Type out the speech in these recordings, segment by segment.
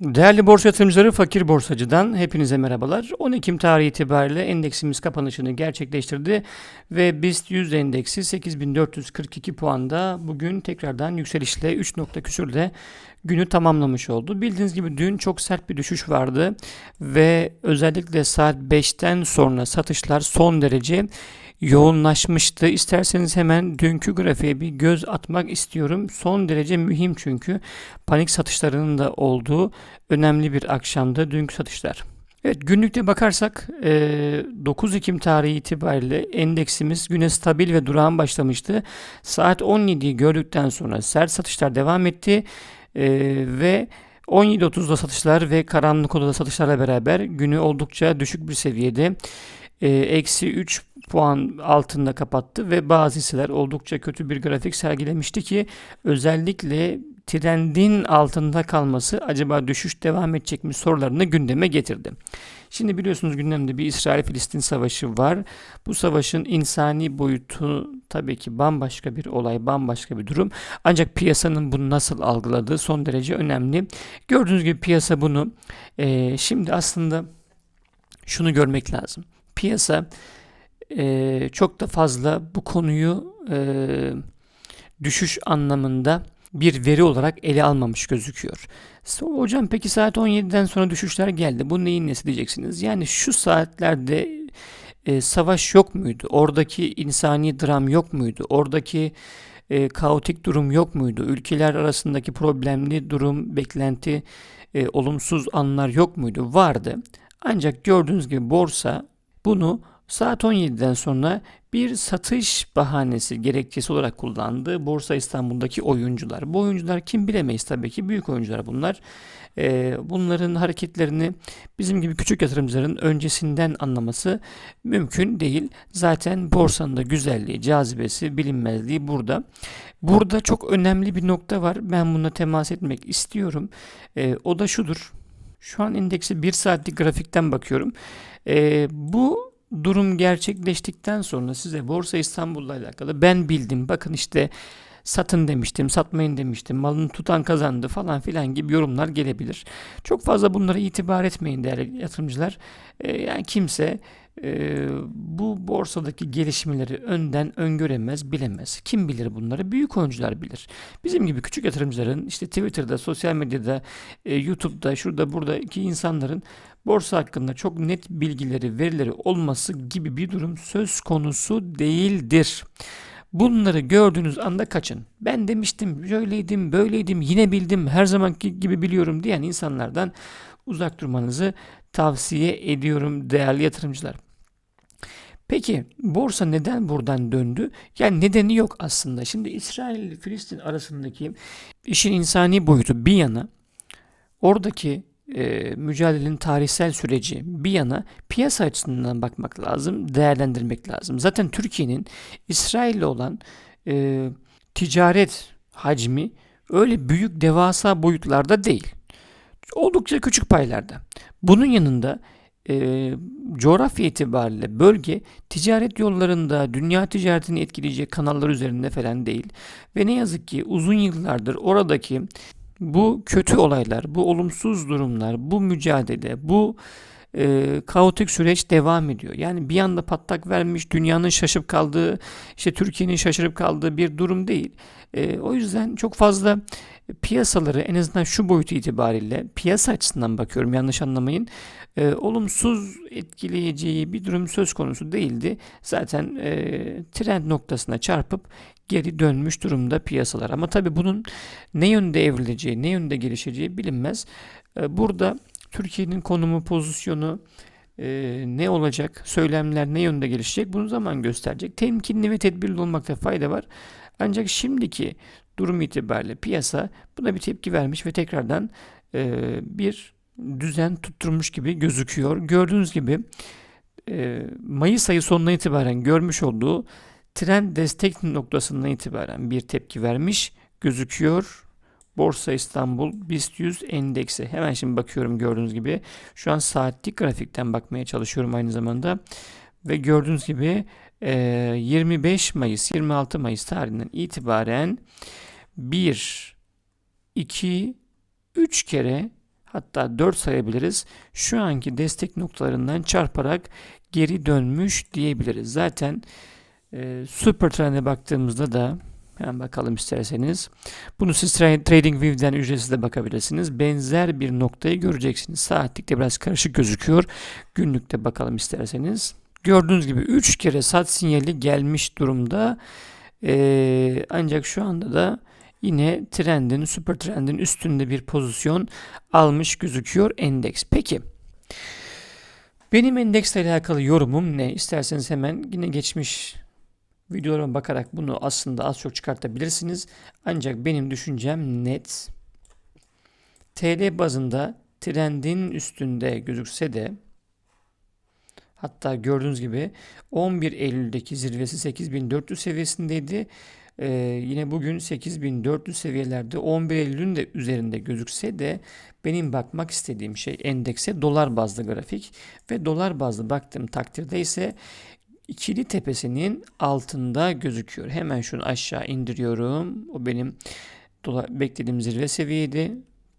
Değerli borsa yatırımcıları Fakir Borsacı'dan hepinize merhabalar. 10 Ekim tarihi itibariyle endeksimiz kapanışını gerçekleştirdi ve BIST 100 endeksi 8442 puanda bugün tekrardan yükselişle 3 nokta küsürle günü tamamlamış oldu. Bildiğiniz gibi dün çok sert bir düşüş vardı ve özellikle saat 5'ten sonra satışlar son derece yoğunlaşmıştı. İsterseniz hemen dünkü grafiğe bir göz atmak istiyorum. Son derece mühim çünkü panik satışlarının da olduğu önemli bir akşamda dünkü satışlar. Evet günlükte bakarsak 9 Ekim tarihi itibariyle endeksimiz güne stabil ve durağan başlamıştı. Saat 17'yi gördükten sonra sert satışlar devam etti ve 17.30'da satışlar ve karanlık odada satışlarla beraber günü oldukça düşük bir seviyede eksi 3 puan altında kapattı ve bazı hisseler oldukça kötü bir grafik sergilemişti ki özellikle trendin altında kalması acaba düşüş devam edecek mi sorularını gündeme getirdi. Şimdi biliyorsunuz gündemde bir İsrail-Filistin savaşı var. Bu savaşın insani boyutu tabii ki bambaşka bir olay, bambaşka bir durum. Ancak piyasanın bunu nasıl algıladığı son derece önemli. Gördüğünüz gibi piyasa bunu e, şimdi aslında şunu görmek lazım. Piyasa e, çok da fazla bu konuyu e, düşüş anlamında bir veri olarak ele almamış gözüküyor. Hocam peki saat 17'den sonra düşüşler geldi. Bu neyin nesi diyeceksiniz? Yani şu saatlerde e, savaş yok muydu? Oradaki insani dram yok muydu? Oradaki e, kaotik durum yok muydu? Ülkeler arasındaki problemli durum, beklenti, e, olumsuz anlar yok muydu? Vardı. Ancak gördüğünüz gibi borsa bunu Saat 17'den sonra bir satış bahanesi gerekçesi olarak kullandı Borsa İstanbul'daki oyuncular. Bu oyuncular kim bilemeyiz tabii ki büyük oyuncular bunlar. Ee, bunların hareketlerini bizim gibi küçük yatırımcıların öncesinden anlaması mümkün değil. Zaten borsanın da güzelliği, cazibesi, bilinmezliği burada. Burada çok önemli bir nokta var. Ben buna temas etmek istiyorum. Ee, o da şudur. Şu an indeksi 1 saatlik grafikten bakıyorum. Ee, bu durum gerçekleştikten sonra size Borsa İstanbul'la alakalı ben bildim bakın işte satın demiştim, satmayın demiştim, malını tutan kazandı falan filan gibi yorumlar gelebilir. Çok fazla bunlara itibar etmeyin değerli yatırımcılar. Ee, yani kimse e, bu borsadaki gelişmeleri önden öngöremez, bilemez. Kim bilir bunları? Büyük oyuncular bilir. Bizim gibi küçük yatırımcıların işte Twitter'da, sosyal medyada, e, YouTube'da, şurada buradaki insanların borsa hakkında çok net bilgileri, verileri olması gibi bir durum söz konusu değildir. Bunları gördüğünüz anda kaçın. Ben demiştim, şöyleydim, böyleydim, yine bildim, her zamanki gibi biliyorum diyen insanlardan uzak durmanızı tavsiye ediyorum değerli yatırımcılar. Peki borsa neden buradan döndü? Yani nedeni yok aslında. Şimdi İsrail ile Filistin arasındaki işin insani boyutu bir yana oradaki e, mücadelenin tarihsel süreci bir yana piyasa açısından bakmak lazım, değerlendirmek lazım. Zaten Türkiye'nin İsrail ile olan e, ticaret hacmi öyle büyük devasa boyutlarda değil. Oldukça küçük paylarda. Bunun yanında e, coğrafya itibariyle bölge ticaret yollarında dünya ticaretini etkileyecek kanallar üzerinde falan değil. Ve ne yazık ki uzun yıllardır oradaki bu kötü olaylar, bu olumsuz durumlar, bu mücadele, bu e, kaotik süreç devam ediyor. Yani bir anda patlak vermiş, dünyanın şaşıp kaldığı, işte Türkiye'nin şaşırıp kaldığı bir durum değil. E, o yüzden çok fazla piyasaları en azından şu boyutu itibariyle piyasa açısından bakıyorum yanlış anlamayın. E, olumsuz etkileyeceği bir durum söz konusu değildi. Zaten e, trend noktasına çarpıp geri dönmüş durumda piyasalar. Ama tabii bunun ne yönde evrileceği, ne yönde gelişeceği bilinmez. E, burada Türkiye'nin konumu, pozisyonu e, ne olacak, söylemler ne yönde gelişecek bunu zaman gösterecek. Temkinli ve tedbirli olmakta fayda var. Ancak şimdiki durum itibariyle piyasa buna bir tepki vermiş ve tekrardan e, bir düzen tutturmuş gibi gözüküyor. Gördüğünüz gibi e, Mayıs ayı sonuna itibaren görmüş olduğu trend destek noktasından itibaren bir tepki vermiş gözüküyor. Borsa İstanbul BIST 100 endeksi. Hemen şimdi bakıyorum gördüğünüz gibi. Şu an saatlik grafikten bakmaya çalışıyorum aynı zamanda. Ve gördüğünüz gibi 25 Mayıs 26 Mayıs tarihinden itibaren 1 2 3 kere hatta 4 sayabiliriz. Şu anki destek noktalarından çarparak geri dönmüş diyebiliriz. Zaten e, super trend'e baktığımızda da hemen bakalım isterseniz. Bunu siz tra- TradingView'den ücretsiz de bakabilirsiniz. Benzer bir noktayı göreceksiniz. Saatlikte biraz karışık gözüküyor. Günlükte bakalım isterseniz. Gördüğünüz gibi 3 kere sat sinyali gelmiş durumda. Ee, ancak şu anda da yine trendin, süper trendin üstünde bir pozisyon almış gözüküyor endeks. Peki benim endeksle alakalı yorumum ne? İsterseniz hemen yine geçmiş videolarıma bakarak bunu aslında az çok çıkartabilirsiniz. Ancak benim düşüncem net. TL bazında trendin üstünde gözükse de hatta gördüğünüz gibi 11 Eylül'deki zirvesi 8400 seviyesindeydi. Ee, yine bugün 8400 seviyelerde 11 Eylül'ün de üzerinde gözükse de benim bakmak istediğim şey endekse dolar bazlı grafik ve dolar bazlı baktığım takdirde ise ikili tepesinin altında gözüküyor. Hemen şunu aşağı indiriyorum. O benim beklediğim zirve seviyeydi.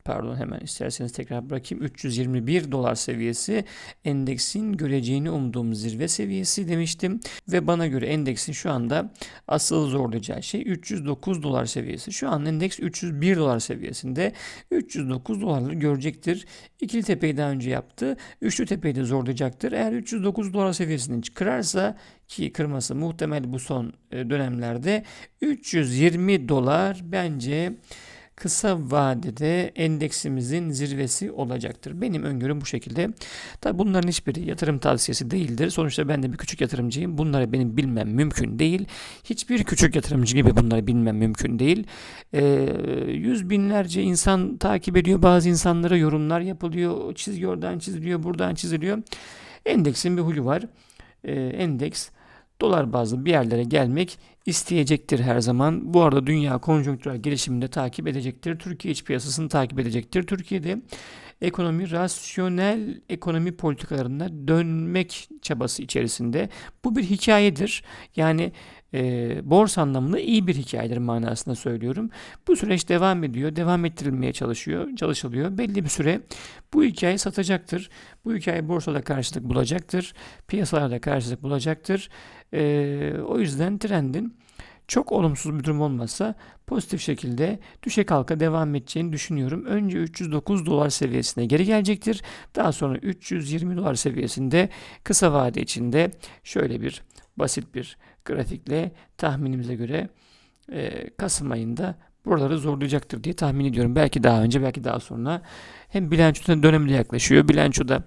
Pardon hemen isterseniz tekrar bırakayım. 321 dolar seviyesi endeksin göreceğini umduğum zirve seviyesi demiştim. Ve bana göre endeksin şu anda asıl zorlayacağı şey 309 dolar seviyesi. Şu an endeks 301 dolar seviyesinde. 309 dolarları görecektir. İkili tepeyi daha önce yaptı. Üçlü tepeyi de zorlayacaktır. Eğer 309 dolar seviyesini kırarsa ki kırması muhtemel bu son e, dönemlerde 320 dolar bence kısa vadede endeksimizin zirvesi olacaktır. Benim öngörüm bu şekilde. Tabi bunların hiçbiri yatırım tavsiyesi değildir. Sonuçta ben de bir küçük yatırımcıyım. Bunları benim bilmem mümkün değil. Hiçbir küçük yatırımcı gibi bunları bilmem mümkün değil. Ee, yüz binlerce insan takip ediyor. Bazı insanlara yorumlar yapılıyor. Çizgi oradan çiziliyor, buradan çiziliyor. Endeksin bir huyu var. Ee, endeks dolar bazlı bir yerlere gelmek isteyecektir her zaman. Bu arada dünya konjonktürel gelişimini de takip edecektir. Türkiye iç piyasasını takip edecektir. Türkiye'de ekonomi rasyonel ekonomi politikalarına dönmek çabası içerisinde. Bu bir hikayedir. Yani e, borsa anlamında iyi bir hikayedir manasında söylüyorum. Bu süreç devam ediyor, devam ettirilmeye çalışıyor, çalışılıyor. Belli bir süre bu hikaye satacaktır. Bu hikaye borsada karşılık bulacaktır, piyasalarda karşılık bulacaktır. E, o yüzden trendin çok olumsuz bir durum olmazsa pozitif şekilde düşe kalka devam edeceğini düşünüyorum. Önce 309 dolar seviyesine geri gelecektir. Daha sonra 320 dolar seviyesinde kısa vade içinde şöyle bir basit bir grafikle tahminimize göre e, Kasım ayında buraları zorlayacaktır diye tahmin ediyorum. Belki daha önce belki daha sonra. Hem bilanço dönemde yaklaşıyor. Bilançoda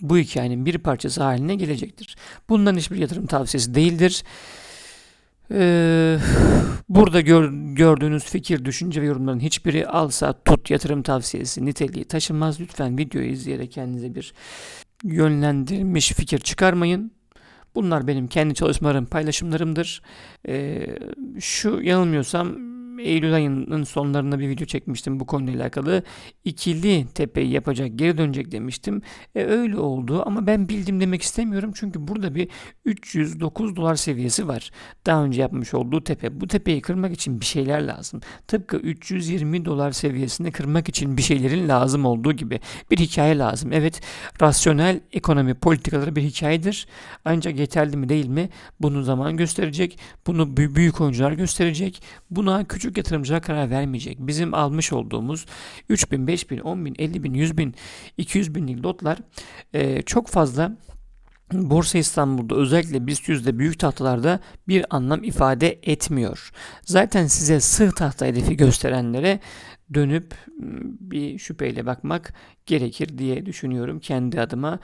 bu hikayenin bir parçası haline gelecektir. Bundan hiçbir yatırım tavsiyesi değildir. Ee, burada gör, gördüğünüz fikir, düşünce ve yorumların hiçbiri alsa tut yatırım tavsiyesi niteliği taşınmaz. Lütfen videoyu izleyerek kendinize bir yönlendirilmiş fikir çıkarmayın. Bunlar benim kendi çalışmalarım, paylaşımlarımdır. Ee, şu yanılmıyorsam Eylül ayının sonlarında bir video çekmiştim bu konuyla alakalı. İkili tepeyi yapacak, geri dönecek demiştim. E, öyle oldu ama ben bildim demek istemiyorum. Çünkü burada bir 309 dolar seviyesi var. Daha önce yapmış olduğu tepe. Bu tepeyi kırmak için bir şeyler lazım. Tıpkı 320 dolar seviyesini kırmak için bir şeylerin lazım olduğu gibi bir hikaye lazım. Evet, rasyonel ekonomi politikaları bir hikayedir. Ancak yeterli mi değil mi? Bunu zaman gösterecek. Bunu büyük oyuncular gösterecek. Buna küçük küçük yatırımcılar karar vermeyecek. Bizim almış olduğumuz 3 bin, 5 bin, 10 bin, 50 bin, 100 bin, 200 binlik lotlar e, çok fazla Borsa İstanbul'da özellikle BIST yüzde büyük tahtalarda bir anlam ifade etmiyor. Zaten size sığ tahta hedefi gösterenlere dönüp bir şüpheyle bakmak gerekir diye düşünüyorum kendi adıma.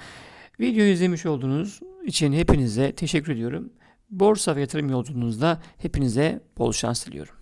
Videoyu izlemiş olduğunuz için hepinize teşekkür ediyorum. Borsa ve yatırım yolculuğunuzda hepinize bol şans diliyorum.